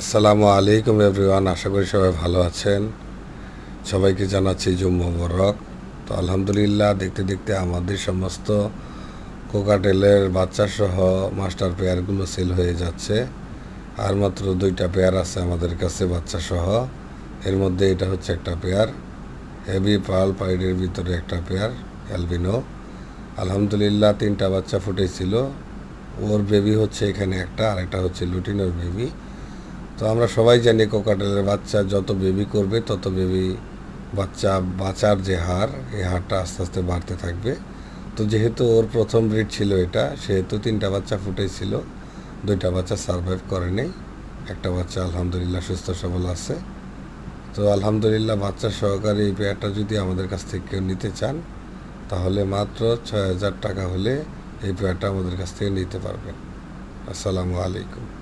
আসসালামু আলাইকুম এভরিওয়ান, আশা করি সবাই ভালো আছেন। সবাইকে জানাচ্ছি জুম মোবারক। তো আলহামদুলিল্লাহ, দেখতে দেখতে আমাদের সমস্ত কোকাটেলের বাচ্চা সহ মাস্টার পেয়ারগুলো সেল হয়ে যাচ্ছে। আর মাত্র দুইটা পেয়ার আছে আমাদের কাছে বাচ্চা সহ এর মধ্যে এটা হচ্ছে একটা পেয়ার, হেভি পাল পাইডের ভিতরে একটা পেয়ার, অ্যালবিনো। আলহামদুলিল্লাহ, তিনটা বাচ্চা ফুটেছিল। ওর বেবি হচ্ছে এখানে একটা, আর একটা হচ্ছে লুটিনোর বেবি। তো আমরা সবাই জানি কোকাটেলের বাচ্চা যত বেবি করবে, তত বেবি বাচ্চা বাঁচার যে হার, এই হারটা আস্তে আস্তে বাড়তে থাকবে। তো যেহেতু ওর প্রথম ব্রিড ছিল এটা, সেহেতু তিনটা বাচ্চা ফুটেছিল, দুইটা বাচ্চা সারভাইভ করেনি একটা বাচ্চা আলহামদুলিল্লাহ সুস্থ সবল আছে। তো আলহামদুলিল্লাহ বাচ্চা সহকারে এই পেয়ারটা যদি আমাদের কাছ থেকে কেউ নিতে চান, তাহলে মাত্র ছয় হাজার টাকা হলে এই পেয়ারটা আমাদের কাছ থেকে নিতে পারবেন। আসসালামু আলাইকুম।